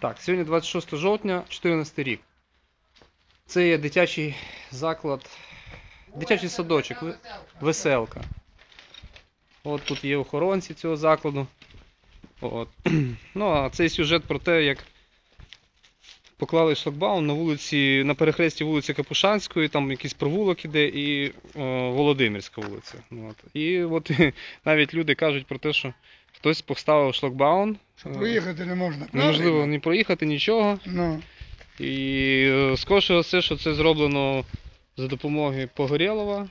Так, сьогодні 26 жовтня, 14 рік. Це є дитячий заклад, дитячий садочок, веселка. От тут є охоронці цього закладу. От. Ну, а цей сюжет про те, як поклали шлагбаум на вулиці, на перехресті вулиці Капушанської, там якийсь провулок іде і о, Володимирська вулиця. От. І от навіть люди кажуть про те, що хтось поставив шлагбаум. Що проїхати не можна. Неможливо ні проїхати, нічого. Ну, І е, скорше все, що це зроблено за допомогою Погорєлова.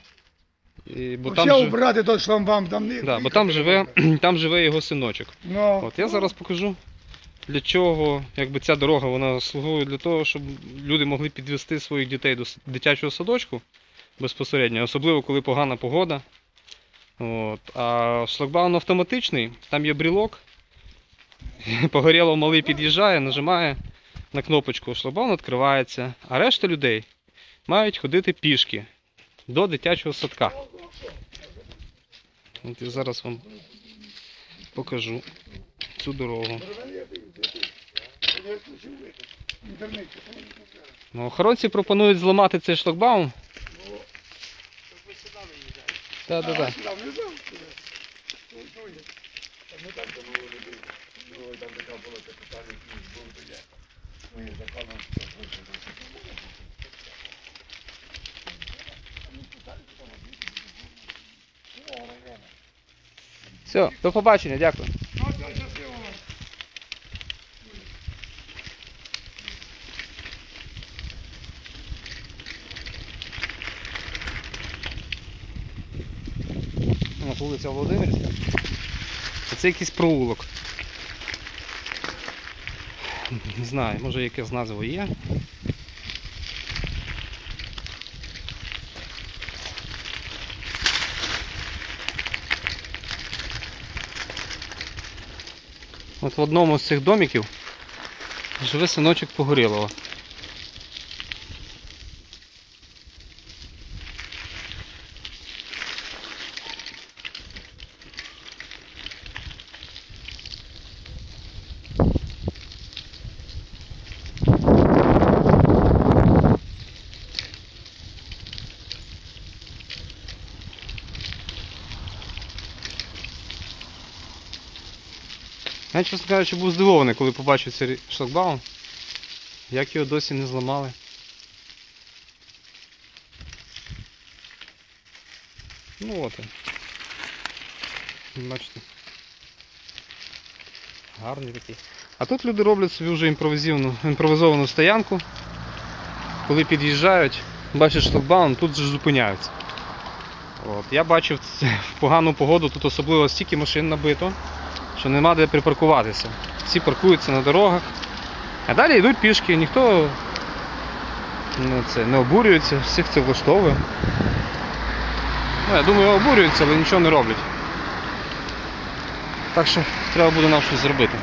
І, бо, там, Ще жи- убрати той шламбам, там не да, бо там, живе, там живе його синочок. Ну, От я зараз покажу, для чого якби, ця дорога вона слугує для того, щоб люди могли підвести своїх дітей до с- дитячого садочку безпосередньо, особливо коли погана погода. От. А шлагбаум автоматичний, там є брілок. Погорєлов малий під'їжджає, нажимає на кнопочку, шлагбаум відкривається, а решта людей мають ходити пішки до дитячого садка. От я зараз вам покажу цю дорогу. Ну, охоронці пропонують зламати цей шлагбаум. Так, так, так. Все, до побачення, дякую. От вулиця Володимирська. А Це якийсь провулок. Не знаю, може якась назва є. От в одному з цих домиків живе синочок Погорєлова. Я, чесно кажучи, був здивований, коли побачив цей шлагбаум. Як його досі не зламали. Ну от. Бачите. Гарний такий. А тут люди роблять собі вже імпровізовану, стоянку. Коли під'їжджають, бачать шлагбаум, тут же зупиняються. От. Я бачив погану погоду, тут особливо стільки машин набито що нема де припаркуватися. Всі паркуються на дорогах. А далі йдуть пішки, ніхто ну, це, не обурюється, всіх це влаштовує. Ну, я думаю, обурюються, але нічого не роблять. Так що треба буде нам щось зробити.